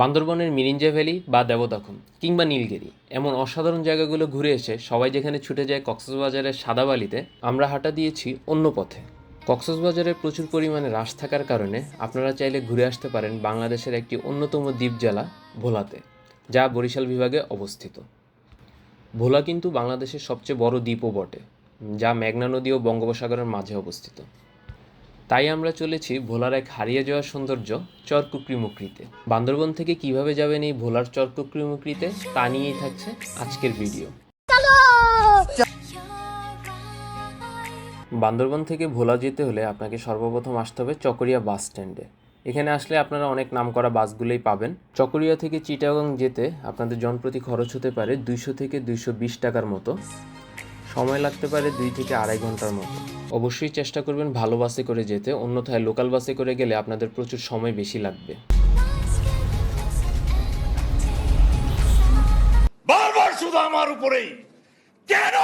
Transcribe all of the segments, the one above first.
বান্দরবনের মিরিঞ্জা ভ্যালি বা দেবদাখুম কিংবা নীলগিরি এমন অসাধারণ জায়গাগুলো ঘুরে এসে সবাই যেখানে ছুটে যায় কক্সবাজারের সাদাবালিতে আমরা হাঁটা দিয়েছি অন্য পথে। কক্সবাজারে প্রচুর পরিমাণে হ্রাস থাকার কারণে আপনারা চাইলে ঘুরে আসতে পারেন বাংলাদেশের একটি অন্যতম দ্বীপ জেলা, ভোলাতে, যা বরিশাল বিভাগে অবস্থিত। ভোলা কিন্তু বাংলাদেশের সবচেয়ে বড় দ্বীপও বটে, যা মেঘনা নদী ও বঙ্গোপসাগরের মাঝে অবস্থিত। তাই আমরা চলেছি ভোলার এক হারিয়ে যাওয়া সৌন্দর্য চরকুকরিমুকরিতে বান্দরবন থেকে কীভাবে যাবেন এই ভোলার চরকুকরিমুকরিতে তা নিয়েই থাকছে আজকের ভিডিও। বান্দরবন থেকে ভোলা যেতে হলে আপনাকে সর্বপ্রথম আসতে হবে চকরিয়া বাস স্ট্যান্ডে। এখানে আসলে আপনারা অনেক নামকরা বাসগুলোই পাবেন। চকরিয়া থেকে চিটাগং যেতে আপনাদের জনপ্রতি খরচ হতে পারে দুইশো থেকে দুইশো বিশ টাকার মতো। সময় লাগতে পারে দুই থেকে আড়াই ঘণ্টার মতো। অবশ্যই চেষ্টা করবেন ভালো বাসে করে যেতে অন্যথায় লোকাল বাসে করে গেলে আপনাদের প্রচুর সময় বেশি লাগবে। বারবার শুধু আমার উপরেই। কেন?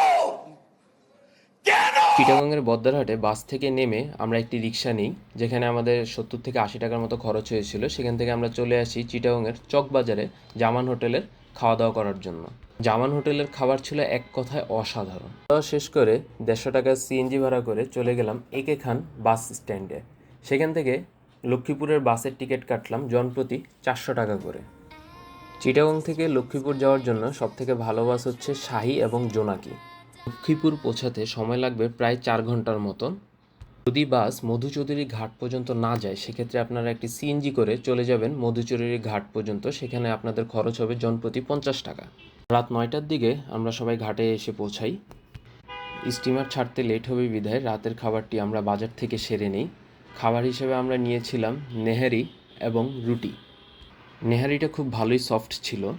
চিটাগংয়ের বদ্দারহাটে বাস থেকে নেমে আমরা একটি রিক্সা নিই যেখানে আমাদের সত্তর থেকে আশি টাকার মতো খরচ হয়েছিল। সেখান থেকে আমরা চলে আসি চিটাগংয়ের চকবাজারে জামান হোটেলের খাওয়া দাওয়া করার জন্য। জামান হোটেলের খাবার ছিল এক কথায় অসাধারণ। খাওয়া শেষ করে দেড়শো টাকা সিএনজি ভাড়া করে চলে গেলাম একে খান বাস স্ট্যান্ডে। সেখান থেকে লক্ষ্মীপুরের বাসের টিকিট কাটলাম জনপ্রতি চারশো টাকা করে। চিটাগং থেকে লক্ষ্মীপুর যাওয়ার জন্য সবথেকে ভালো বাস হচ্ছে শাহি এবং জোনাকি। লক্ষ্মীপুর পৌঁছাতে সময় লাগবে প্রায় চার ঘণ্টার মতন। যদি বাস মধুচৌধুরী ঘাট পর্যন্ত না যায়, সেক্ষেত্রে আপনারা একটি সিএনজি করে চলে যাবেন মধুচৌধুরী ঘাট পর্যন্ত। সেখানে আপনাদের খরচ হবে জনপ্রতি পঞ্চাশ টাকা। রাত নয়টার দিকে আমরা সবাই ঘাটে এসে পৌঁছাই। স্টিমার ছাড়তে লেট হবে বিধায় রাতের খাবারটি আমরা বাজার থেকে সেরে নেই। খাবার হিসেবে আমরা নিয়েছিলাম নেহারি এবং রুটি। নেহারিটা খুব ভালোই সফট ছিল,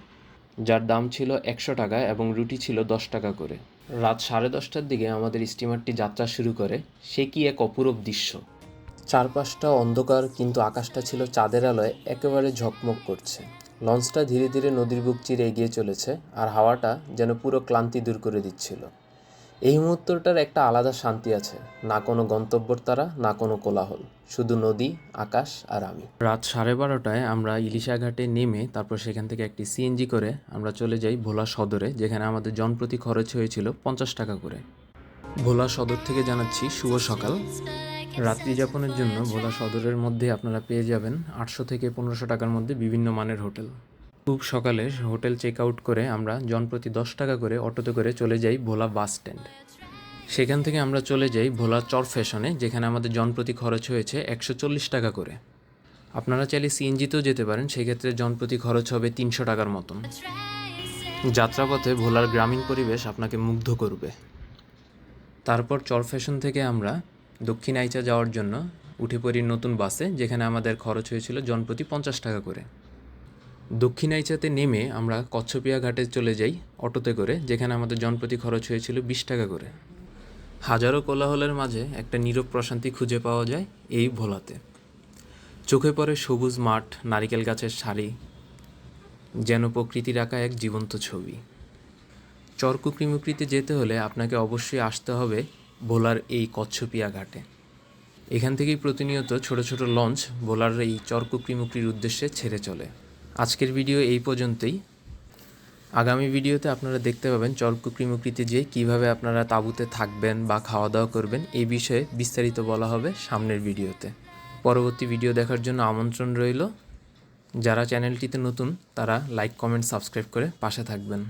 যার দাম ছিল একশো টাকা এবং রুটি ছিল দশ টাকা করে। রাত সাড়ে দশটার দিকে আমাদের স্টিমারটি যাত্রা শুরু করে, সে কি এক অপূরব দৃশ্য। চারপাশটা অন্ধকার কিন্তু আকাশটা ছিল চাঁদের আলোয় একেবারে ঝকমক করছে। লঞ্চটা ধীরে ধীরে নদীর বুক চিরে এগিয়ে চলেছে আর হাওয়াটা যেন পুরো ক্লান্তি দূর করে দিচ্ছিল। এই মুহূর্তটার একটা আলাদা শান্তি আছে, না কোনো গন্তব্যর তারা, না কোনো কোলাহল, শুধু নদী, আকাশ আর আমি। রাত সাড়ে বারোটায় আমরা ইলিশা ঘাটে নেমে তারপর সেখান থেকে একটি সিএনজি করে আমরা চলে যাই ভোলা সদরে, যেখানে আমাদের জনপ্রতি খরচ হয়েছিল পঞ্চাশ টাকা করে। ভোলা সদর থেকে জানাচ্ছি শুভ সকাল। রাত্রি যাপনের জন্য ভোলা সদরের মধ্যে আপনারা পেয়ে যাবেন আটশো থেকে পনেরোশো টাকার মধ্যে বিভিন্ন মানের হোটেল। খুব সকালে হোটেল চেক আউট করে আমরা জনপ্রতি দশ টাকা করে অটোতে করে চলে যাই ভোলা বাস স্ট্যান্ড। সেখান থেকে আমরা চলে যাই ভোলা চর ফ্যাশনে, যেখানে আমাদের জনপ্রতি খরচ হয়েছে একশো চল্লিশ টাকা করে। আপনারা চাইলে সিএনজিতেও যেতে পারেন, সেক্ষেত্রে জনপ্রতি খরচ হবে তিনশো টাকার মতন। যাত্রাপথে ভোলার গ্রামীণ পরিবেশ আপনাকে মুগ্ধ করবে। তারপর চর ফ্যাশন থেকে আমরা দক্ষিণ আইচা যাওয়ার জন্য উঠে পড়ি নতুন বাসে, যেখানে আমাদের খরচ হয়েছিল জনপ্রতি পঞ্চাশ টাকা করে। দক্ষিণ আইচাতে নেমে আমরা কচ্ছপিয়া ঘাটে চলে যাই অটোতে করে, যেখানে আমাদের জনপ্রতি খরচ হয়েছিল বিশ টাকা করে। হাজারো কোলাহলের মাঝে একটা নীরব প্রশান্তি খুঁজে পাওয়া যায় এই ভোলাতে। চোখে পড়ে সবুজ মাঠ, নারিকেল গাছের সারি যেন প্রকৃতির আঁকা এক জীবন্ত ছবি। চরকুকরিমুকরিতে যেতে হলে আপনাকে অবশ্যই আসতে হবে ভোলার এই কচ্ছপিয়া ঘাটে। এখান থেকেই প্রতিনিয়ত ছোট ছোট লঞ্চ ভোলার এই চরকুকরিমুকরির উদ্দেশ্যে ছেড়ে চলে। আজকের ভিডিও এই পর্যন্তই। আগামী ভিডিওতে আপনারা দেখতে পাবেন চরকুকরিমুকরিতে যে কীভাবে আপনারা তাঁবুতে থাকবেন বা খাওয়া দাওয়া করবেন এই বিষয়ে বিস্তারিত বলা হবে সামনের ভিডিওতে। পরবর্তী ভিডিও দেখার জন্য আমন্ত্রণ রইল। যারা চ্যানেলটিতে নতুন, তারা লাইক, কমেন্ট, সাবস্ক্রাইব করে পাশে থাকবেন।